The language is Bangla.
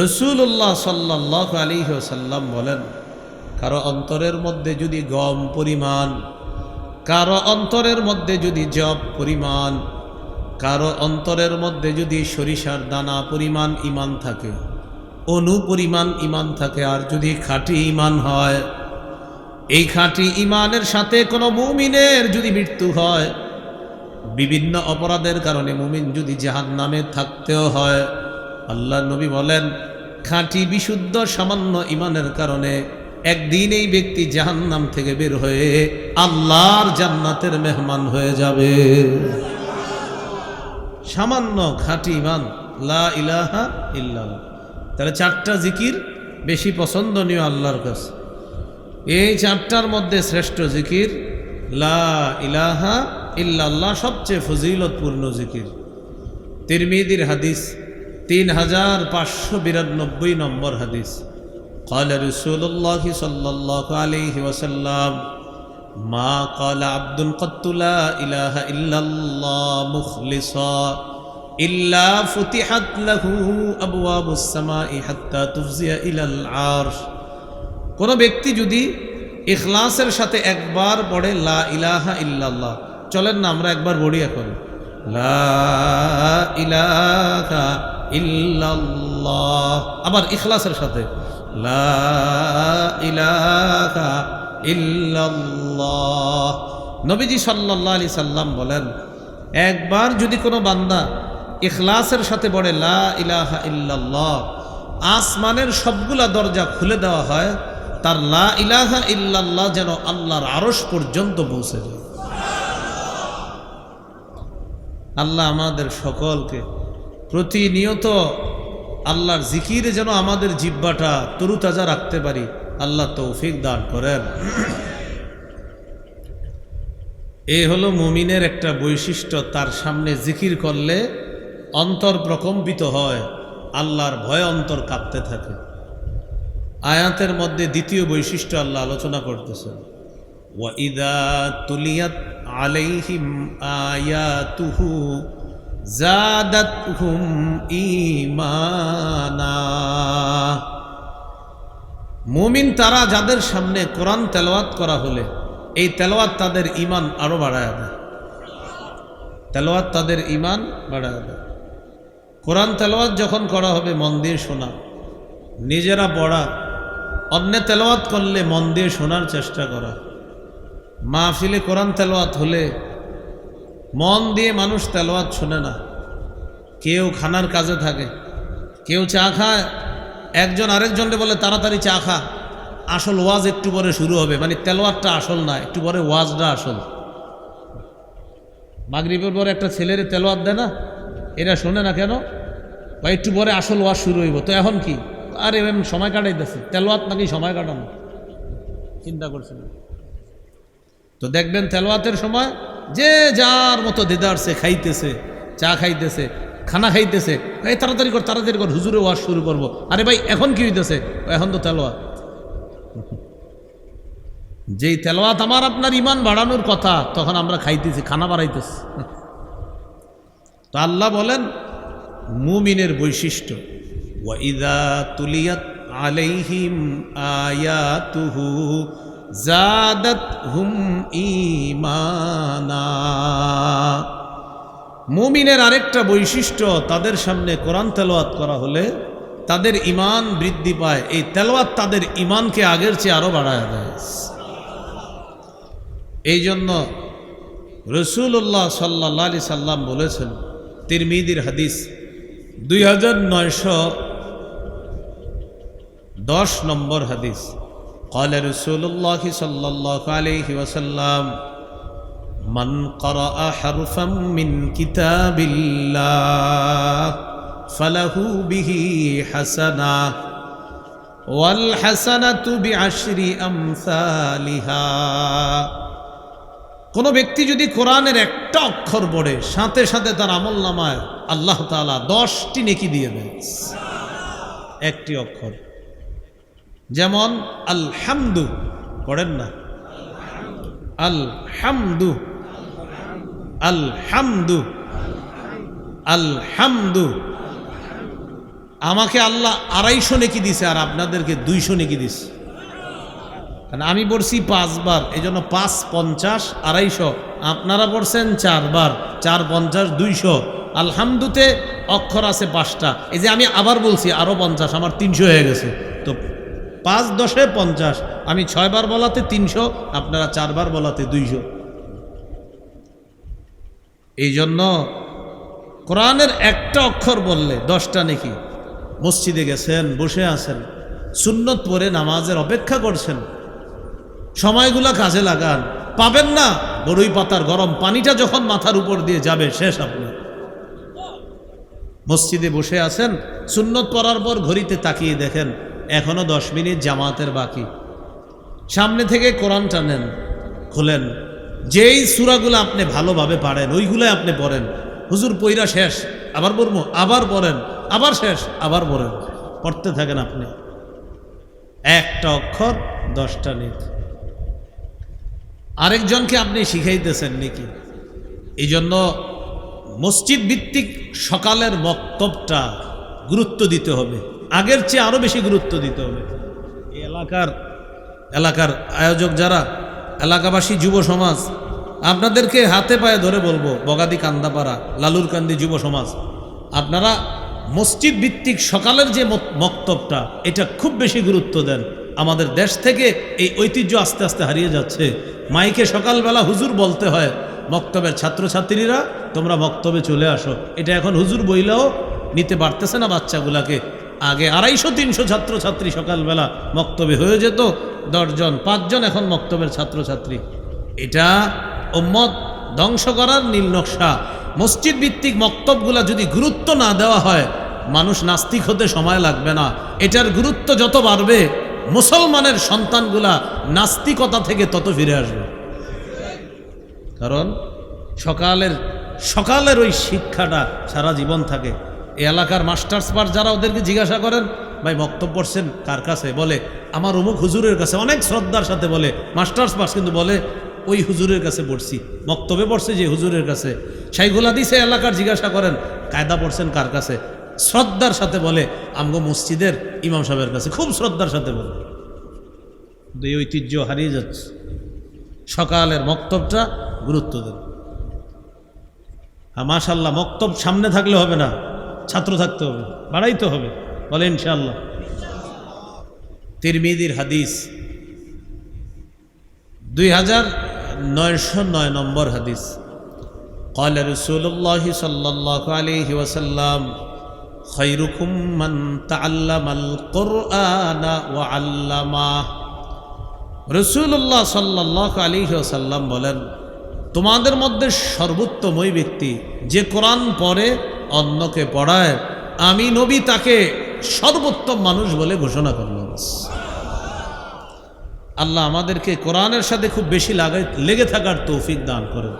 রসুল্লাহ সাল্লাহ আলী সাল্লাম বলেন, কারও অন্তরের মধ্যে যদি গম পরিমাণ, কারও অন্তরের মধ্যে যদি জব পরিমাণ, কারও অন্তরের মধ্যে যদি সরিষার দানা পরিমাণ ইমান থাকে, অনু পরিমাণ ইমান থাকে, আর যদি খাঁটি ইমান হয়, এই খাঁটি ইমানের সাথে কোনো মুমিনের যদি মৃত্যু হয়, বিভিন্ন অপরাধের কারণে মুমিন যদি জাহান নামে থাকতেও হয় আল্লাহ নবী বলেন, খাঁটি বিশুদ্ধ সামান্য ইমানের কারণে একদিন এই ব্যক্তি জাহান্নাম থেকে বের হয়ে আল্লাহর জান্নাতের মেহমান হয়ে যাবে। সামান্য খাঁটি ইমান লা ইলাহা ইল্লাল্লাহ। তাহলে চারটা জিকির বেশি পছন্দনীয় আল্লাহর কাছে। এই চারটার মধ্যে শ্রেষ্ঠ জিকির, লা ইলাহা ইল্লাল্লাহ, সবচেয়ে ফজিলতপূর্ণ জিকির। তিরমিদির হাদিস তিন হাজার পাঁচশো বিরানব্বই নম্বর হাদিস قال رسول الله صلى الله عليه وسلم ما قال عبد قط لا إله إلا الله مخلصا إلا فتحت له أبواب السماء حتى تفزي إلى العرش কোনো ব্যক্তি যদি ইখলাসের সাথে একবার পড়ে লা ইলাহা ইল্লাল্লাহ চলেন না আমরা একবার পড়ি এখন লা ইলাহা ইল্লাল্লাহ। আবার ইখলাসের সাথে। লা ইলাহা নবীজি সাল্লাল্লাহু আলাইহি সাল্লাম বলেন, একবার যদি কোনো বান্দা ইখলাসের সাথে বলে লা ইলাহা ইল্লাল্লাহ, আসমানের সবগুলা দরজা খুলে দেওয়া হয়, তার লা ইলাহা ইল্লাল্লাহ যেন আল্লাহর আরস পর্যন্ত পৌঁছে যায়। আল্লাহ আমাদের সকলকে প্রতিনিয়ত আল্লাহর জিকিরে যেন আমাদের জিব্বাটা তরুতাজা রাখতে পারি, আল্লাহ তৌফিক দান করেন। এ হলো মুমিনের একটা বৈশিষ্ট্য, তার সামনে জিকির করলে অন্তর প্রকম্পিত হয়, আল্লাহর ভয় অন্তর কাঁপতে থাকে। আয়াতের মধ্যে দ্বিতীয় বৈশিষ্ট্য আল্লাহ আলোচনা করতেছেন। ওয়াইদা তুলিয়াত আলাইহিম আয়াতুহু জাদাতহুম ঈমানা। মুমিন তারা যাদের সামনে কোরআন তেলাওয়াত করা হলে, এই তেলাওয়াত তাদের ইমান আরও বাড়ায় দেয়। তেলাওয়াত তাদের ইমান বাড়ায় দেয়। কোরআন তেলাওয়াত যখন করা হবে, মন দিয়ে শোনা। নিজেরা পড়া। অন্য তেলাওয়াত করলে মন দিয়ে শোনার চেষ্টা করা। মাহফিলে কোরআন তেলাওয়াত হলে মন দিয়ে মানুষ তেলাওয়াত শোনে না। কেউ খানার কাজে থাকে, কেউ চা খায়, একজন আরেকজনকে বলে, তাড়াতাড়ি চা খা। আসল ওয়াজ একটু পরে শুরু হবে। মানে তেলোয়ারটা আসল না, একটু পরে ওয়াজটা আসল। মাগরিবের পরে একটা ছেলের তেলোয়ার দেয় না, এরা শোনে না কেন? বা একটু পরে আসল ওয়াজ শুরু হইব। তো এখন কি? আরে এম সময় কাটাইতেছে। তেলোয়াত নাকি সময় কাটানো? চিন্তা করছিল তো দেখবেন তেলোয়াতের সময় যে যার মতো দেদারছে খাইতেছে, চা খাইতেছে, খানা খাইতেছে, এই তাড়াতাড়ি কর তাড়াতাড়ি কর, হুজুরে ওয়াজ শুরু করব। আরে ভাই, এখন কি হইতেছে? এখন তো তেলোয়াত যেই তেলোয়াত আমার আপনার ইমান বাড়ানোর কথা, তখন আমরা খাইতেছি, খানা বাড়াইতেছি। তো আল্লাহ বলেন, মুমিনের বৈশিষ্ট্য ওয়াইদা তুলিয়াত আলাইহিম আয়াতুহু জাদাত হুম ইমানা মুমিনের আরেকটা বৈশিষ্ট্য, তাদের সামনে কোরআন তেলোয়াত করা হলে তাদের ইমান বৃদ্ধি পায়। এই তেলোয়াত তাদের ইমানকে আগের চেয়ে আরও বাড়ায় দেয়। এই জন্য রসুল্লাহ সাল্লা আলি সাল্লাম বলেছেন, তিরমিদির হাদিস দুই হাজার নয়শো দশ নম্বর হাদিস। قال رسول الله صلى الله عليه وسلم من قرأ حرفا من كتاب الله فله به حسنة والحسنة بعشر أمثالها কোনো ব্যক্তি যদি কোরআনের একটা অক্ষর পড়ে সাথে সাথে তার আমল নামায় আল্লাহ তালা দশটি নেকি দিয়ে দেন একটি অক্ষর যেমন, আলহামদু, পড়েন না। আলহামদু আলহামদু আলহামদু। আমাকে আল্লাহ আড়াইশো নেকি দিছে আর আপনাদেরকে দুইশো নেকি দিছে। কারণ আমি পড়ছি পাঁচবার এই জন্য পাঁচ পঞ্চাশ, আড়াইশো। আপনারা পড়ছেন চারবার, চার পঞ্চাশ, দুইশো। আলহামদুতে অক্ষর আছে পাঁচটা। এই যে আমি আবার বলছি আরও পঞ্চাশ, আমার তিনশো হয়ে গেছে। তো পাঁচ দশে পঞ্চাশ। আমি ছয়বার বলাতে তিনশো, আপনারা চারবার বলাতে দুইশো। এই জন্য কোরআনের একটা অক্ষর বললে দশটা নাকি? মসজিদে গেছেন, বসে আছেন, সুন্নত পরে নামাজের অপেক্ষা করছেন। সময়গুলা কাজে লাগান। পাবেন না, বড়ই পাতার গরম, পানিটা যখন মাথার উপর দিয়ে যাবে, শেষ আপনি। মসজিদে বসে আছেন, সুন্নত পড়ার পর ঘড়িতে তাকিয়ে দেখেন এখনও দশ মিনিট জামাতের বাকি। সামনে থেকে কোরআন টানেন খুলেন। যেই সুরাগুলো আপনি ভালোভাবে পারেন ওইগুলো আপনি পড়েন। হুজুর, পইরা শেষ, আবার পড়ব, আবার পড়েন, আবার শেষ, আবার পড়েন। পড়তে থাকেন আপনি। একটা অক্ষর, দশটা নিত আরেকজনকে আপনি শিখাইতেছেন নাকি? এই জন্য মসজিদ ভিত্তিক সকালের বক্তব্যটা গুরুত্ব দিতে হবে। আগের চেয়ে আরও বেশি গুরুত্ব দিতে হবে। এই এলাকার এলাকার আয়োজক যারা, এলাকাবাসী, যুব সমাজ, আপনাদেরকে হাতে পায়ে ধরে বলব, বগাদি কান্দাপাড়া লালুর কান্দি যুব সমাজ, আপনারা মসজিদ ভিত্তিক সকালের যে মক্তবটা, এটা খুব বেশি গুরুত্ব দেন। আমাদের দেশ থেকে এই ঐতিহ্য আস্তে আস্তে হারিয়ে যাচ্ছে। মাইকে সকালবেলা হুজুর বলতে হয়, মক্তবের ছাত্রছাত্রীরা, তোমরা মক্তবে চলে আসো। এটা এখন হুজুর বইলেও নিতে পারতেছে না বাচ্চাগুলাকে। আগে আড়াইশো, তিনশো ছাত্রছাত্রী সকালবেলা মক্তবে হয়ে যেত। দশজন, পাঁচজন এখন মক্তবের ছাত্রছাত্রী। এটা উম্মত ধ্বংস করার নীল নকশা। মসজিদ ভিত্তিক মক্তবগুলা যদি গুরুত্ব না দেওয়া হয়, মানুষ নাস্তিক হতে সময় লাগবে না। এটার গুরুত্ব যত বাড়বে, মুসলমানের সন্তানগুলা নাস্তিকতা থেকে তত ফিরে আসবে। কারণ সকালের সকালের ওই শিক্ষাটা সারা জীবন থাকে। এই এলাকার মাস্টার্স পার যারা ওদেরকে জিজ্ঞাসা করেন, ভাই, বক্তব্য পড়ছেন কার কাছে? বলে, আমার অমুক হুজুরের কাছে। অনেক শ্রদ্ধার সাথে বলে, মাস্টার্স পাস কিন্তু বলে, ওই হুজুরের কাছে পড়ছি। বক্তব্যে পড়ছে যে হুজুরের কাছে। সাইগুলা দিছে এলাকার জিজ্ঞাসা করেন, কায়দা পড়ছেন কার কাছে? শ্রদ্ধার সাথে বলে, আমগো মসজিদের ইমাম সাহেবের কাছে। খুব শ্রদ্ধার সাথে বলে। এই ঐতিহ্য হারিয়ে যাচ্ছে। সকালের মক্তবটা গুরুত্ব দেন। আর মাশাল্লাহ মক্তব সামনে থাকলে হবে না। ছাত্র থাকতে হবে বাড়াইতে হবে বলে ইনশাল্লাহ তিরমিদির হাদিস দুই হাজার নয়শো নয় নম্বর হাদিস قال رسول الله صلى الله عليه وسلم خيركم من تعلم القرآن وعلمه রসুল্লাহ সাল্লাহ আলী সাল্লাম বলেন তোমাদের মধ্যে সর্বোত্তম ওই ব্যক্তি যে কোরআন পড়ে অন্যকে পড়ায়, আমি নবী তাকে সর্বোত্তম মানুষ বলে ঘোষণা করলাম। আল্লাহ আমাদেরকে কোরআনের সাথে খুব বেশি লাগাই লেগে থাকার তৌফিক দান করেন।